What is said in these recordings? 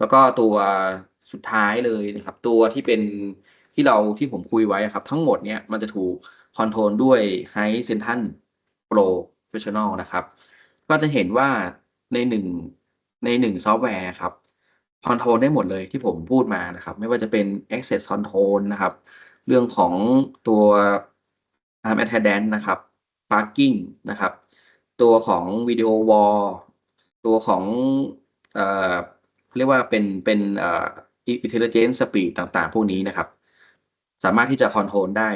แล้วก็ตัวสุดท้ายเลยนะครับ ตัวที่เป็นที่เราที่ผมคุยไว้ครับ ทั้งหมดเนี่ยมันจะถูกคอนโทรลด้วย High Central Pro Professional นะครับ ก็จะเห็นว่าในหนึ่งในหนึ่งซอฟต์แวร์ครับคอนโทรลได้หมดเลยที่ผมพูดมานะครับ ไม่ว่าจะเป็น Access Control นะครับ เรื่องของตัว Time Attendance นะครับ Parking นะครับ ตัวของ Video Wall ตัวของเอ่อ เรียกว่าเป็นเป็นเอ่อ Intelligence Speed ต่างๆ พวกนี้นะครับ สามารถที่จะคอนโทรลได้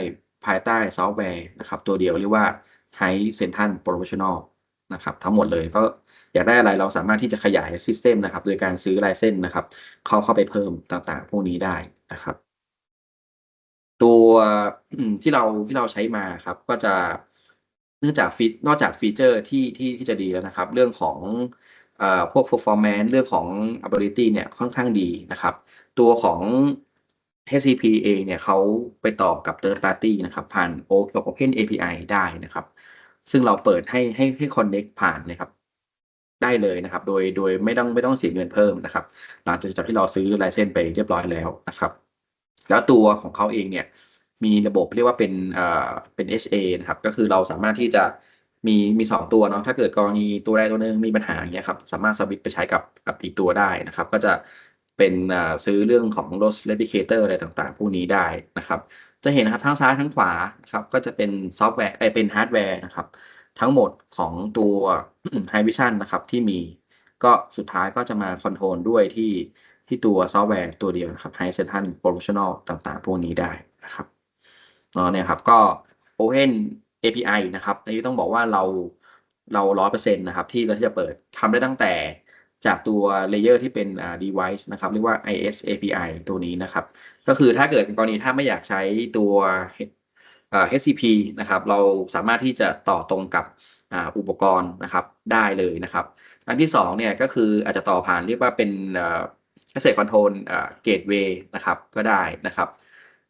ภายใต้ซอฟต์แวร์นะครับ ตัวเดียวเรียกว่า High Central Professional นะครับทั้งหมดเลยก็อยากได้อะไรเราสามารถที่จะขยาย System นะครับ โดยการซื้อลายเส้นนะครับ เข้าเข้าไปเพิ่มต่างๆ พวกนี้ได้นะครับ ตัวที่เราที่เราใช้มาครับ ก็จะเนื่องจากฟีนอกจากฟีเจอร์ที่ที่ที่จะดีแล้วนะครับ เรื่องของ พวก performance เรื่องของ ability เนี่ยค่อนข้างดีนะครับ ตัวของ HCP เองเนี่ยเขาไปต่อกับ third party นะครับผ่าน Open API ได้นะครับ ซึ่งเราเปิดให้ให้ให้ connect ผ่านนะครับ ได้เลยนะครับ โดยโดยไม่ต้องไม่ต้องเสียเงินเพิ่มนะครับ หลังจากที่เราซื้อไลเซนไปเรียบร้อยแล้วนะครับ แล้วตัวของเขาเองเนี่ยมีระบบเรียกว่าเป็นเอ่อเป็น HA นะครับ ก็คือเราสามารถที่จะ มีมีสองตัวเนาะถ้าเกิดกรณีตัวใดตัวหนึ่งมีปัญหาอย่างเงี้ยครับสามารถสวิตไปใช้กับกับอีกตัวได้นะครับ ก็จะเป็นซื้อเรื่องของ loss replicator อะไรต่างๆ พวกนี้ได้นะครับ จะเห็นนะครับทั้งซ้ายทั้งขวาครับก็จะเป็นซอฟต์แวร์เอเป็นฮาร์ดแวร์นะครับทั้งหมดของตัว High Vision นะครับที่มีก็สุดท้ายก็จะมาคอนโทรลด้วยที่ที่ตัวซอฟต์แวร์ตัวเดียวนะครับ High Central Professional ต่างๆ พวกนี้ได้นะครับเนาะเนี่ยครับก็ Open API นะครับอันนี้ต้องบอกว่าเราเราร้อยเปอร์เซ็นต์นะครับที่เราจะเปิดทำได้ตั้งแต่จากตัวเลเยอร์ที่เป็นอ่า device นะครับเรียกว่า IS API ตัวนี้นะครับ ก็คือถ้าเกิดกรณีถ้าไม่อยากใช้ตัวอ่า HCP นะครับ เราสามารถที่จะต่อตรงกับอ่าอุปกรณ์นะครับได้เลยนะครับ อันที่สองเนี่ยก็คืออาจจะต่อผ่านเรียกว่าเป็นอ่อ Asset Control อ่า Gateway นะครับก็ได้นะครับ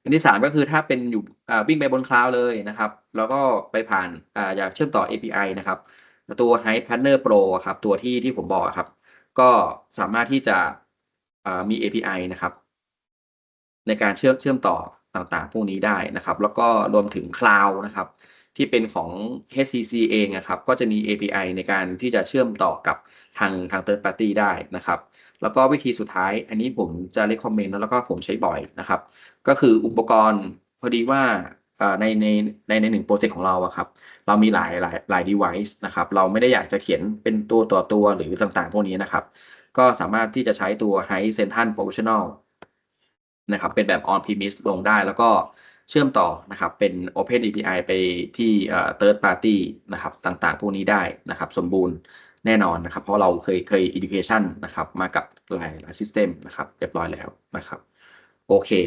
อันที่สามก็คือถ้าเป็นอยู่วิ่งไปบนคลาวด์เลยนะครับ แล้วก็ไปผ่านออยากเชื่อมต่อ API นะครับ ตัว High Partner Pro ครับ ตัวที่ที่ผมบอกครับ ก็สามารถที่จะมี API นะครับ ในการเชื่อมเชื่อมต่อต่างๆ พวกนี้ได้นะครับ แล้วก็รวมถึงคลาวด์นะครับ ที่เป็นของ HCC เองอะครับ ก็จะมี API ในการที่จะเชื่อมต่อกับทางทาง third party ได้นะครับ แล้วก็วิธีสุดท้าย อันนี้ผมจะ recommend แล้วก็ผมใช้บ่อยนะครับ ก็คืออุปกรณ์พอดีว่าอ่าในในในในหนึ่งโปรเจกต์ของเราอะครับ เรามีหลายหลายหลาย device นะครับ เราไม่ได้อยากจะเขียนเป็นตัวต่อตัวหรือต่างๆ พวกนี้นะครับ ก็สามารถที่จะใช้ตัว High Central Professional นะครับ เป็นแบบ on premise ลงได้แล้วก็ เชื่อมต่อนะครับเป็น Open API ไปที่เอ่อ third party นะครับต่างๆ พวกนี้ได้นะครับสมบูรณ์แน่นอนนะครับ เพราะเราเคยเคย education นะครับมากับหลายหลาย system นะครับเรียบร้อยแล้วนะครับโอเค